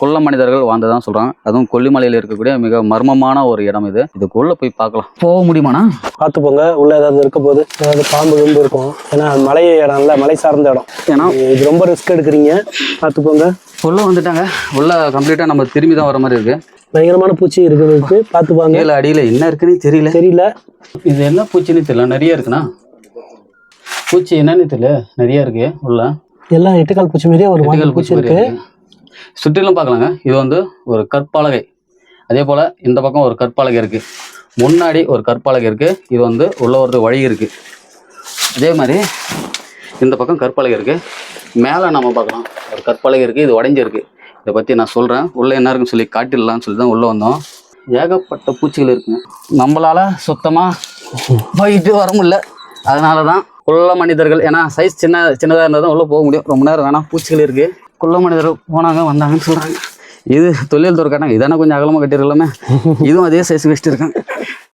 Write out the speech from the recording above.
கொல்ல மனிதர்கள் வாழ்ந்ததான் சொல்றாங்க. அதுவும் கொல்லிமலையில் இருக்கக்கூடிய மிக மர்மமான ஒரு இடம் இது. இதுக்குள்ள போய் பார்க்கலாம். போக முடியுமாண்ணா? பார்த்து போங்க. உள்ள ஏதாவது இருக்க போது ஏதாவது பாம்பு கிம்பு இருக்கும். ஏன்னா மலை இடம் இல்ல மலை சார்ந்த இடம். ஏன்னா? இது ரொம்ப ரிஸ்க் எடுக்கிறீங்க. பார்த்து போங்க. உள்ள வந்துட்டாங்க. உள்ள கம்ப்ளீட்டா நம்ம திரும்பி தான் வர மாதிரி இருக்கு. பயங்கரமான பூச்சி இருக்கிறதுக்கு பார்த்து பாங்க. கீழே அடியில என்ன இருக்குன்னு தெரியல. தெரியல. இது என்ன பூச்சின்னு தெரியல. நிறைய இருக்குண்ணா. பூச்சி என்னன்னு தெரியல. நிறைய இருக்கு உள்ள. எல்லாம் எட்டுக்கால் பூச்சி மாதிரியே ஒரு வாங்கல் பூச்சி இருக்கு. சுற்றிலும் பார்க்கலாங்க. இது வந்து ஒரு கற்பாலகை. அதே போல் இந்த பக்கம் ஒரு கற்பாலகை இருக்குது முன்னாடி ஒரு கற்பாலகை இருக்குது இது வந்து உள்ள ஒரு வழி இருக்குது அதே மாதிரி இந்த பக்கம் கற்பலகை இருக்குது மேலே நம்ம பார்க்கலாம். ஒரு கற்பலகை இருக்குது இது உடைஞ்சிருக்கு. இதை பற்றி நான் சொல்கிறேன் உள்ளே என்ன இருக்குன்னு சொல்லி காட்டிடலாம்னு சொல்லி தான் உள்ளே வந்தோம். ஏகப்பட்ட பூச்சிகள் இருக்குங்க. நம்மளால் சுத்தமாக போயிட்டு வர முடியல. அதனால தான் உள்ள மனிதர்கள் ஏன்னா சைஸ் சின்ன சின்னதாக இருந்தால் தான் உள்ளே போக முடியும். ரொம்ப நேரம் வேணாம். பூச்சிகள் இருக்குது குள்ள மனிதர் போனாங்க வந்தாங்கன்னு சொல்கிறாங்க இது தொழில் துறக்காட்டாங்க இதானே கொஞ்சம் அகலமாக கட்டிருக்கலாமே இதுவும் அதே சைஸ் வச்சுட்டு இருக்காங்க.